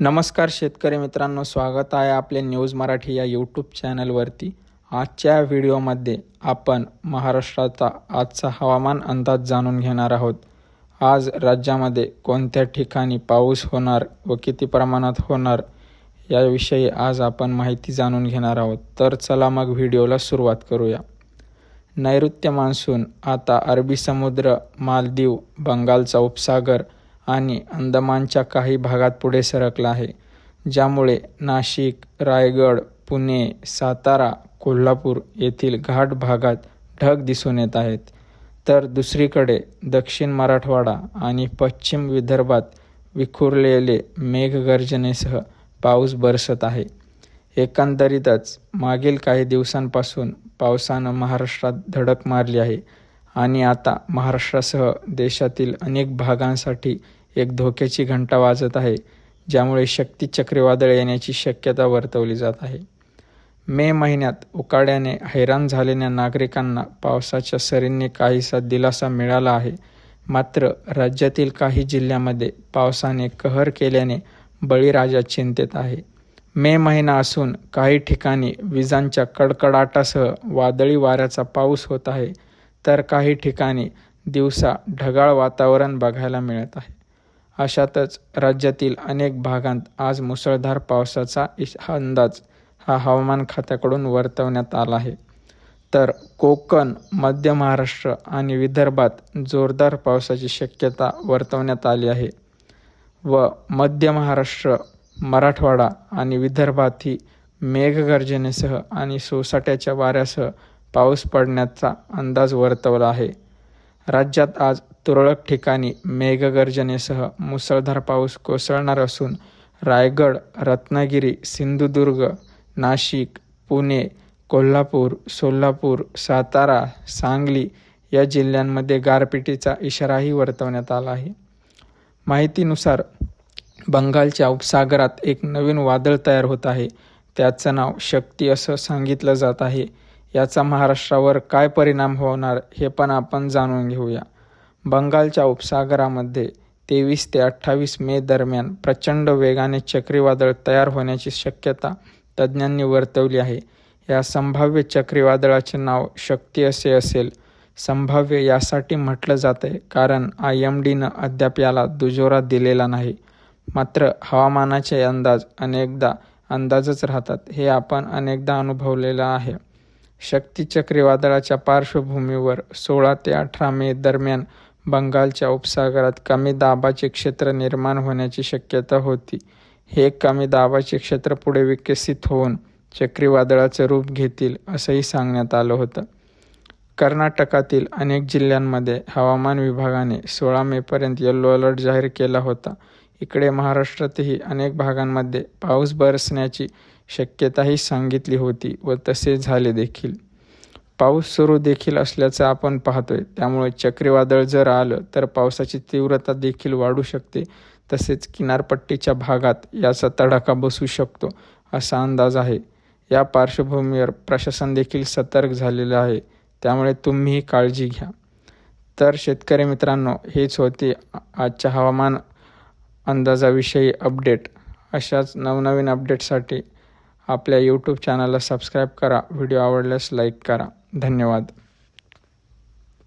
नमस्कार शेतकरी मित्रांनो स्वागत आहे आपले न्यूज मराठी या यूट्यूब चॅनलवरती आजच्या व्हिडिओमध्ये आपण महाराष्ट्राचा आजचा हवामान अंदाज जाणून घेणार आहोत. आज राज्यामध्ये कोणत्या ठिकाणी पाऊस होणार व किती प्रमाणात होणार याविषयी आज आपण माहिती जाणून घेणार आहोत. तर चला मग व्हिडिओला सुरुवात करूया. नैऋत्य मान्सून आता अरबी समुद्र मालदीव बंगालचा उपसागर आणि अंदमानच्या काही भागात पुढे सरकला आहे ज्यामुळे नाशिक रायगड पुणे सातारा कोल्हापूर येथील घाट भागात ढग दिसून येत आहेत. तर दुसरीकडे दक्षिण मराठवाडा आणि पश्चिम विदर्भात विखुरलेले मेघगर्जनेसह पाऊस बरसत आहे. एकंदरीतच मागील काही दिवसांपासून पावसानं महाराष्ट्रात धडक मारली आहे आणि आता महाराष्ट्रासह देशातील अनेक भागांसाठी एक धोक्याची घंटा वाजत आहे ज्यामुळे शक्ती चक्रीवादळ येण्याची शक्यता वर्तवली जात आहे. मे महिन्यात उकाड्याने हैराण झालेल्या नागरिकांना पावसाच्या सरींनी काहीसा दिलासा मिळाला आहे. मात्र राज्यातील काही जिल्ह्यामध्ये पावसाने कहर केल्याने बळीराजा चिंतेत आहे. मे महिना असून काही ठिकाणी विजांच्या कडकडाटासह वादळी वाऱ्याचा पाऊस होत आहे तर काही ठिकाणी दिवसा ढगाळ वातावरण बघायला मिळत आहे. अशातच राज्यातील अनेक भागांत आज मुसळधार पावसाचा इश अंदाज हा हवामान खात्याकडून वर्तवण्यात आला आहे. तर कोकण मध्य महाराष्ट्र आणि विदर्भात जोरदार पावसाची शक्यता वर्तवण्यात आली आहे व मध्य महाराष्ट्र मराठवाडा आणि विदर्भातही मेघगर्जनेसह आणि सोसाट्याच्या वाऱ्यासह पाऊस पडण्याचा अंदाज वर्तवला आहे. राज्यात आज तुरळक ठिकाणी मेघगर्जनेसह मुसळधार पाऊस कोसळणार असून रायगड रत्नागिरी सिंधुदुर्ग नाशिक पुणे कोल्हापूर सोलापूर सातारा सांगली या जिल्ह्यांमध्ये गारपिटीचा इशाराही वर्तवण्यात आला आहे. माहितीनुसार बंगालच्या उपसागरात एक नवीन वादळ तयार होत आहे. त्याचं नाव शक्ती असं सांगितलं जात आहे. याचा महाराष्ट्रावर काय परिणाम होणार हे पण आपण जाणून घेऊया. बंगालच्या उपसागरामध्ये तेवीस ते अठ्ठावीस मे दरम्यान प्रचंड वेगाने चक्रीवादळ तयार होण्याची शक्यता तज्ज्ञांनी वर्तवली आहे. या संभाव्य चक्रीवादळाचे नाव शक्ती असे असेल. संभाव्य यासाठी म्हटलं जात आहे कारण आय एम डीनं अद्याप याला दुजोरा दिलेला नाही. मात्र हवामानाचे अंदाज अनेकदा अंदाजच राहतात हे आपण अनेकदा अनुभवलेलं आहे. शक्ती चक्रीवादळाच्या पार्श्वभूमीवर सोळा ते अठरा मे दरम्यान बंगालच्या उपसागरात कमी दाबाचे क्षेत्र निर्माण होण्याची शक्यता होती. हे कमी दाबाचे क्षेत्र पुढे विकसित होऊन चक्रीवादळाचं रूप घेतील असंही सांगण्यात आलं होतं. कर्नाटकातील अनेक जिल्ह्यांमध्ये हवामान विभागाने सोळा मेपर्यंत येल्लो अलर्ट जाहीर केला होता. इकडे महाराष्ट्रातही अनेक भागांमध्ये पाऊस बरसण्याची शक्यताही सांगितली होती व तसे झाले देखील. पाऊस सुरू देखील असल्याचं आपण पाहतोय. त्यामुळे चक्रीवादळ जर आलं तर पावसाची तीव्रता देखील वाढू शकते. तसेच किनारपट्टीच्या भागात याचा तडाखा बसू शकतो असा अंदाज आहे. या पार्श्वभूमीवर प्रशासन देखील सतर्क झालेलं आहे. त्यामुळे तुम्हीही काळजी घ्या. तर शेतकरी मित्रांनो हेच होते आजच्या हवामान अंदाजाविषयी अपडेट. अशाच नवनवीन अपडेटसाठी आपल्या यूट्यूब चॅनलला सबस्क्राईब करा. व्हिडिओ आवडल्यास लाईक करा. धन्यवाद.